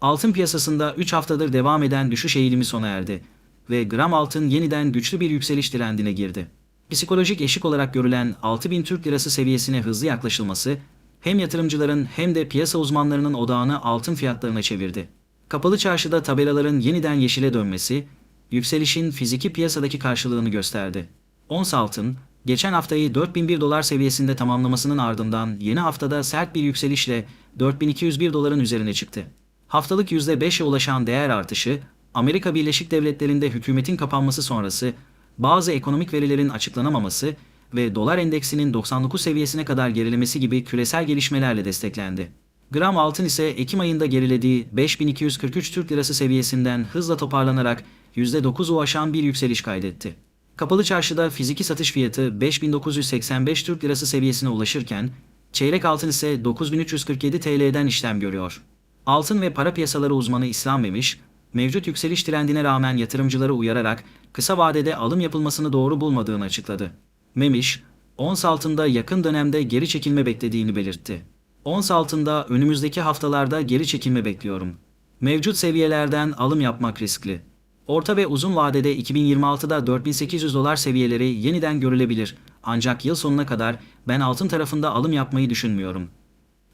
Altın piyasasında 3 haftadır devam eden düşüş eğilimi sona erdi ve gram altın yeniden güçlü bir yükseliş trendine girdi. Psikolojik eşik olarak görülen 6000 Türk Lirası seviyesine hızlı yaklaşılması hem yatırımcıların hem de piyasa uzmanlarının odağını altın fiyatlarına çevirdi. Kapalı çarşıda tabelaların yeniden yeşile dönmesi, yükselişin fiziki piyasadaki karşılığını gösterdi. Ons altın, geçen haftayı 4001 dolar seviyesinde tamamlamasının ardından yeni haftada sert bir yükselişle 4201 doların üzerine çıktı. Haftalık %5'e ulaşan değer artışı, Amerika Birleşik Devletleri'nde hükümetin kapanması sonrası bazı ekonomik verilerin açıklanamaması ve dolar endeksinin 99 seviyesine kadar gerilemesi gibi küresel gelişmelerle desteklendi. Gram altın ise Ekim ayında gerilediği 5243 Türk Lirası seviyesinden hızla toparlanarak %9'u aşan bir yükseliş kaydetti. Kapalı çarşıda fiziki satış fiyatı 5985 Türk Lirası seviyesine ulaşırken, çeyrek altın ise 9347 TL'den işlem görüyor. Altın ve para piyasaları uzmanı İslam Memiş, mevcut yükseliş trendine rağmen yatırımcıları uyararak kısa vadede alım yapılmasını doğru bulmadığını açıkladı. Memiş, ons altında yakın dönemde geri çekilme beklediğini belirtti. Ons altında önümüzdeki haftalarda geri çekilme bekliyorum. Mevcut seviyelerden alım yapmak riskli. Orta ve uzun vadede 2026'da 4800 dolar seviyeleri yeniden görülebilir. Ancak yıl sonuna kadar ben altın tarafında alım yapmayı düşünmüyorum.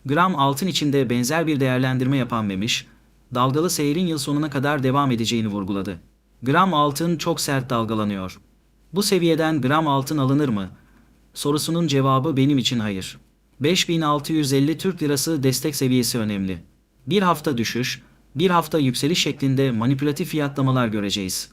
Gram altın içinde benzer bir değerlendirme yapan Memiş, dalgalı seyrin yıl sonuna kadar devam edeceğini vurguladı. Gram altın çok sert dalgalanıyor. Bu seviyeden gram altın alınır mı? Sorusunun cevabı benim için hayır. 5650 Türk Lirası destek seviyesi önemli. Bir hafta düşüş, bir hafta yükseliş şeklinde manipülatif fiyatlamalar göreceğiz.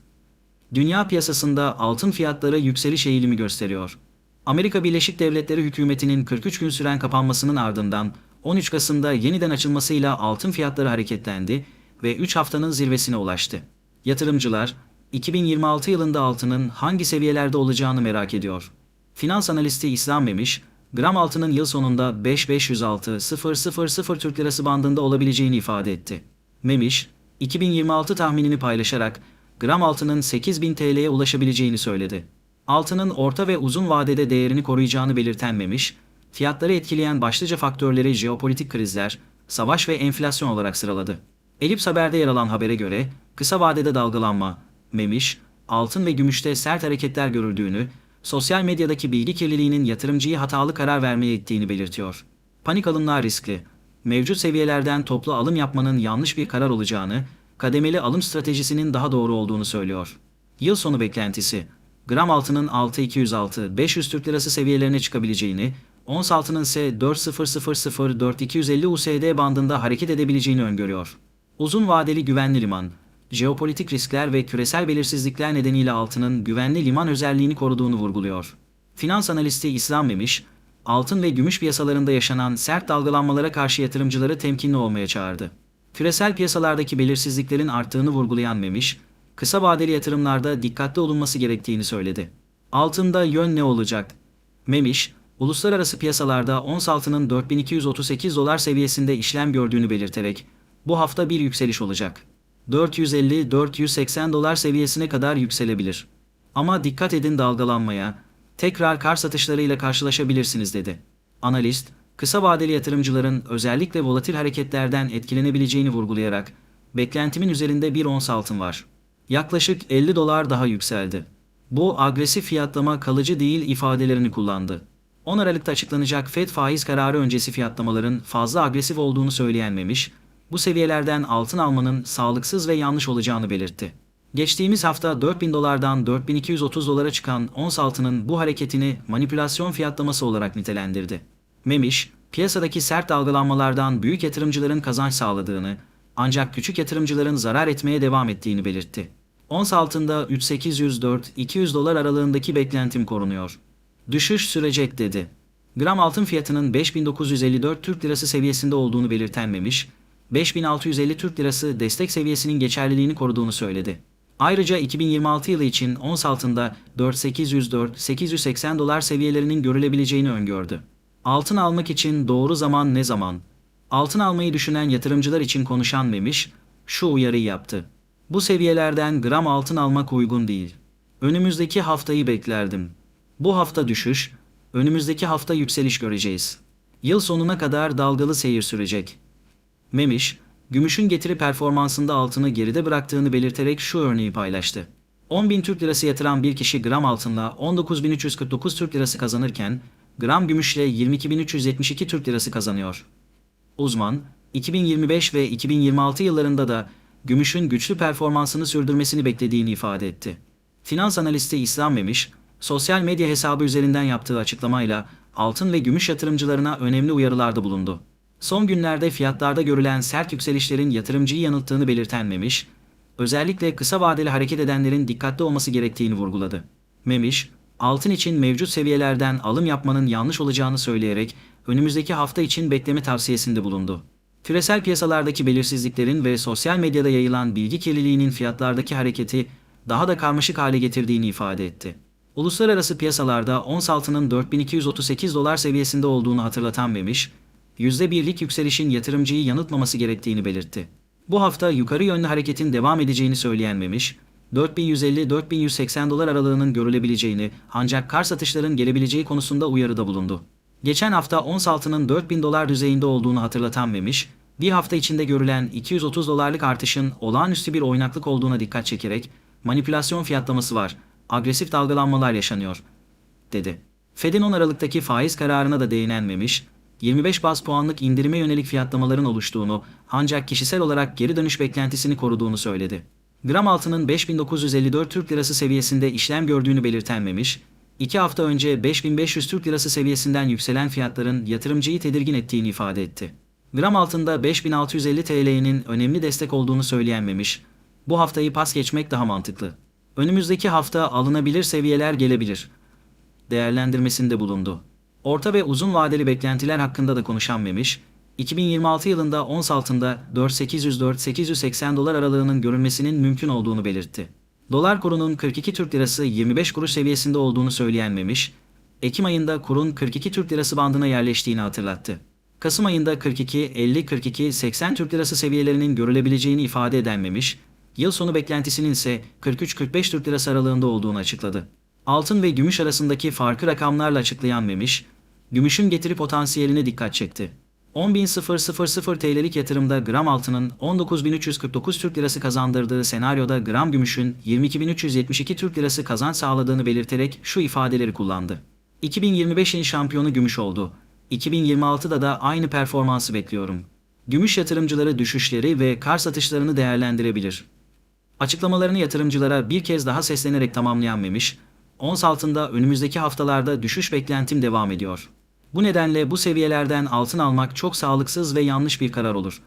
Dünya piyasasında altın fiyatları yükseliş eğilimi gösteriyor. Amerika Birleşik Devletleri hükümetinin 43 gün süren kapanmasının ardından 13 Kasım'da yeniden açılmasıyla altın fiyatları hareketlendi ve 3 haftanın zirvesine ulaştı. Yatırımcılar 2026 yılında altının hangi seviyelerde olacağını merak ediyor. Finans analisti İslam Memiş, gram altının yıl sonunda 5506 000 Türk Lirası bandında olabileceğini ifade etti. Memiş, 2026 tahminini paylaşarak gram altının 8000 TL'ye ulaşabileceğini söyledi. Altının orta ve uzun vadede değerini koruyacağını belirten Memiş, fiyatları etkileyen başlıca faktörleri jeopolitik krizler, savaş ve enflasyon olarak sıraladı. Elips Haber'de yer alan habere göre kısa vadede dalgalanma, Memiş, altın ve gümüşte sert hareketler görüldüğünü, sosyal medyadaki bilgi kirliliğinin yatırımcıyı hatalı karar vermeye ittiğini belirtiyor. Panik alımlar riskli. Mevcut seviyelerden toplu alım yapmanın yanlış bir karar olacağını, kademeli alım stratejisinin daha doğru olduğunu söylüyor. Yıl sonu beklentisi, gram altının 6206-500 Türk Lirası seviyelerine çıkabileceğini, ons altının ise 4000-4250 USD bandında hareket edebileceğini öngörüyor. Uzun vadeli güvenli liman, jeopolitik riskler ve küresel belirsizlikler nedeniyle altının güvenli liman özelliğini koruduğunu vurguluyor. Finans analisti İslam Memiş, altın ve gümüş piyasalarında yaşanan sert dalgalanmalara karşı yatırımcıları temkinli olmaya çağırdı. Küresel piyasalardaki belirsizliklerin arttığını vurgulayan Memiş, kısa vadeli yatırımlarda dikkatli olunması gerektiğini söyledi. Altında yön ne olacak? Memiş, uluslararası piyasalarda ons altının 4238 dolar seviyesinde işlem gördüğünü belirterek, bu hafta bir yükseliş olacak. 450-480 dolar seviyesine kadar yükselebilir. Ama dikkat edin dalgalanmaya, tekrar kar satışlarıyla karşılaşabilirsiniz dedi. Analist, kısa vadeli yatırımcıların özellikle volatil hareketlerden etkilenebileceğini vurgulayarak, beklentimin üzerinde bir ons altın var. Yaklaşık 50 dolar daha yükseldi. Bu agresif fiyatlama kalıcı değil ifadelerini kullandı. 10 Aralık'ta açıklanacak FED faiz kararı öncesi fiyatlamaların fazla agresif olduğunu söyleyen Memiş, bu seviyelerden altın almanın sağlıksız ve yanlış olacağını belirtti. Geçtiğimiz hafta 4000 dolardan 4230 dolara çıkan ons altının bu hareketini manipülasyon fiyatlaması olarak nitelendirdi. Memiş, piyasadaki sert dalgalanmalardan büyük yatırımcıların kazanç sağladığını, ancak küçük yatırımcıların zarar etmeye devam ettiğini belirtti. Ons altında 3804-200 dolar aralığındaki beklentim korunuyor. Düşüş sürecek dedi. Gram altın fiyatının 5954 Türk Lirası seviyesinde olduğunu belirten Memiş, 5650 Türk Lirası destek seviyesinin geçerliliğini koruduğunu söyledi. Ayrıca 2026 yılı için ons altında 4804-880 dolar seviyelerinin görülebileceğini öngördü. Altın almak için doğru zaman ne zaman? Altın almayı düşünen yatırımcılar için konuşan Memiş, şu uyarıyı yaptı. Bu seviyelerden gram altın almak uygun değil. Önümüzdeki haftayı beklerdim. Bu hafta düşüş, önümüzdeki hafta yükseliş göreceğiz. Yıl sonuna kadar dalgalı seyir sürecek. Memiş, gümüşün getiri performansında altını geride bıraktığını belirterek şu örneği paylaştı. 10.000 Türk Lirası yatıran bir kişi gram altınla 19.349 Türk Lirası kazanırken, gram gümüşle 22.372 Türk Lirası kazanıyor. Uzman, 2025 ve 2026 yıllarında da gümüşün güçlü performansını sürdürmesini beklediğini ifade etti. Finans analisti İslam Memiş, sosyal medya hesabı üzerinden yaptığı açıklamayla altın ve gümüş yatırımcılarına önemli uyarılarda bulundu. Son günlerde fiyatlarda görülen sert yükselişlerin yatırımcıyı yanılttığını belirten Memiş, özellikle kısa vadeli hareket edenlerin dikkatli olması gerektiğini vurguladı. Memiş, altın için mevcut seviyelerden alım yapmanın yanlış olacağını söyleyerek önümüzdeki hafta için bekleme tavsiyesinde bulundu. Küresel piyasalardaki belirsizliklerin ve sosyal medyada yayılan bilgi kirliliğinin fiyatlardaki hareketi daha da karmaşık hale getirdiğini ifade etti. Uluslararası piyasalarda ons altının 4238 dolar seviyesinde olduğunu hatırlatan Memiş, %1'lik yükselişin yatırımcıyı yanıltmaması gerektiğini belirtti. Bu hafta yukarı yönlü hareketin devam edeceğini söyleyen Memiş, 4150-4180 dolar aralığının görülebileceğini ancak kar satışların gelebileceği konusunda uyarıda bulundu. Geçen hafta ons altının 4000 dolar düzeyinde olduğunu hatırlatan Memiş, bir hafta içinde görülen 230 dolarlık artışın olağanüstü bir oynaklık olduğuna dikkat çekerek, manipülasyon fiyatlaması var, agresif dalgalanmalar yaşanıyor, dedi. Fed'in 10 Aralık'taki faiz kararına da değinenmemiş, 25 bas puanlık indirime yönelik fiyatlamaların oluştuğunu ancak kişisel olarak geri dönüş beklentisini koruduğunu söyledi. Gram altının 5954 Türk Lirası seviyesinde işlem gördüğünü belirtenmemiş, 2 hafta önce 5500 Türk Lirası seviyesinden yükselen fiyatların yatırımcıyı tedirgin ettiğini ifade etti. Gram altında 5650 TL'nin önemli destek olduğunu söyleyenmemiş, bu haftayı pas geçmek daha mantıklı. Önümüzdeki hafta alınabilir seviyeler gelebilir. Değerlendirmesinde bulundu. Orta ve uzun vadeli beklentiler hakkında da konuşan Memiş, 2026 yılında ons altında 4804-880 dolar aralığının görülmesinin mümkün olduğunu belirtti. Dolar kurunun 42 Türk Lirası 25 kuruş seviyesinde olduğunu söyleyen Memiş, Ekim ayında kurun 42 Türk Lirası bandına yerleştiğini hatırlattı. Kasım ayında 42, 50, 42, 80 Türk Lirası seviyelerinin görülebileceğini ifade eden Memiş, yıl sonu beklentisinin ise 43-45 Türk Lirası aralığında olduğunu açıkladı. Altın ve gümüş arasındaki farkı rakamlarla açıklayan Memiş, gümüşün getiri potansiyeline dikkat çekti. 10.000 TL'lik yatırımda gram altının 19.349 Türk Lirası kazandırdığı senaryoda gram gümüşün 22.372 Türk Lirası kazanç sağladığını belirterek şu ifadeleri kullandı. 2025'in şampiyonu gümüş oldu. 2026'da da aynı performansı bekliyorum. Gümüş yatırımcıları düşüşleri ve kar satışlarını değerlendirebilir. Açıklamalarını yatırımcılara bir kez daha seslenerek tamamlayan Memiş, ons altında önümüzdeki haftalarda düşüş beklentim devam ediyor. Bu nedenle bu seviyelerden altın almak çok sağlıksız ve yanlış bir karar olur,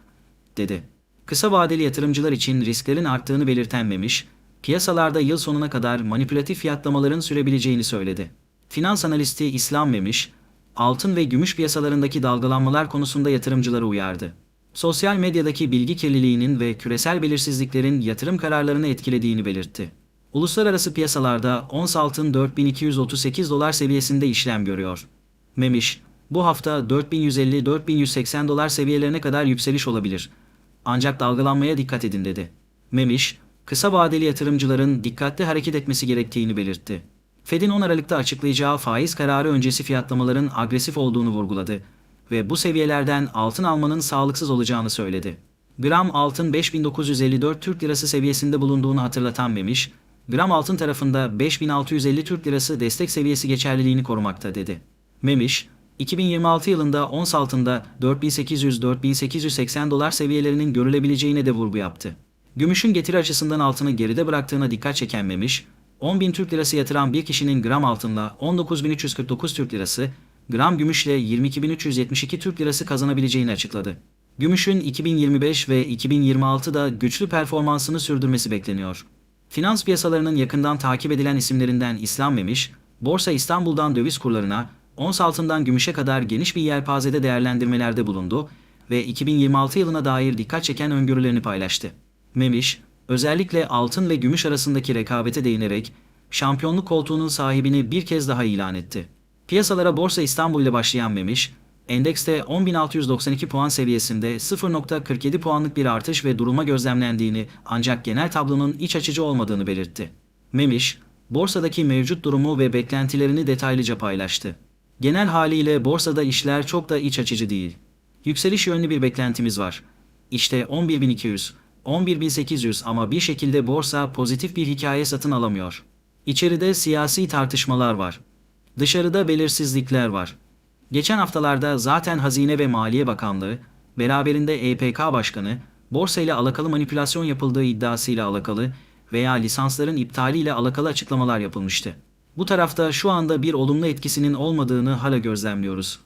dedi. Kısa vadeli yatırımcılar için risklerin arttığını belirten Memiş, piyasalarda yıl sonuna kadar manipülatif fiyatlamaların sürebileceğini söyledi. Finans analisti İslam Memiş, altın ve gümüş piyasalarındaki dalgalanmalar konusunda yatırımcıları uyardı. Sosyal medyadaki bilgi kirliliğinin ve küresel belirsizliklerin yatırım kararlarını etkilediğini belirtti. Uluslararası piyasalarda ons altın 4238 dolar seviyesinde işlem görüyor. Memiş, bu hafta 4150-4180 dolar seviyelerine kadar yükseliş olabilir. Ancak dalgalanmaya dikkat edin dedi. Memiş, kısa vadeli yatırımcıların dikkatli hareket etmesi gerektiğini belirtti. Fed'in 10 Aralık'ta açıklayacağı faiz kararı öncesi fiyatlamaların agresif olduğunu vurguladı ve bu seviyelerden altın almanın sağlıksız olacağını söyledi. Gram altın 5954 Türk Lirası seviyesinde bulunduğunu hatırlatan Memiş, gram altın tarafında 5650 Türk Lirası destek seviyesi geçerliliğini korumakta dedi. Memiş, 2026 yılında ons altında 4800-4880 dolar seviyelerinin görülebileceğine de vurgu yaptı. Gümüşün getiri açısından altını geride bıraktığına dikkat çeken Memiş, 10.000 Türk Lirası yatıran bir kişinin gram altınla 19.349 Türk Lirası, gram gümüşle 22.372 Türk Lirası kazanabileceğini açıkladı. Gümüşün 2025 ve 2026'da güçlü performansını sürdürmesi bekleniyor. Finans piyasalarının yakından takip edilen isimlerinden İslam Memiş, Borsa İstanbul'dan döviz kurlarına, ons altından gümüşe kadar geniş bir yelpazede değerlendirmelerde bulundu ve 2026 yılına dair dikkat çeken öngörülerini paylaştı. Memiş, özellikle altın ve gümüş arasındaki rekabete değinerek şampiyonluk koltuğunun sahibini bir kez daha ilan etti. Piyasalara Borsa İstanbul ile başlayan Memiş, endekste 10.692 puan seviyesinde 0.47 puanlık bir artış ve duruma gözlemlendiğini ancak genel tablonun iç açıcı olmadığını belirtti. Memiş, borsadaki mevcut durumu ve beklentilerini detaylıca paylaştı. Genel haliyle borsada işler çok da iç açıcı değil. Yükseliş yönlü bir beklentimiz var. İşte 11.200, 11.800 ama bir şekilde borsa pozitif bir hikaye satın alamıyor. İçeride siyasi tartışmalar var. Dışarıda belirsizlikler var. Geçen haftalarda zaten Hazine ve Maliye Bakanlığı, beraberinde EPK Başkanı, borsa ile alakalı manipülasyon yapıldığı iddiasıyla alakalı veya lisansların iptaliyle alakalı açıklamalar yapılmıştı. Bu tarafta şu anda bir olumlu etkisinin olmadığını hala gözlemliyoruz.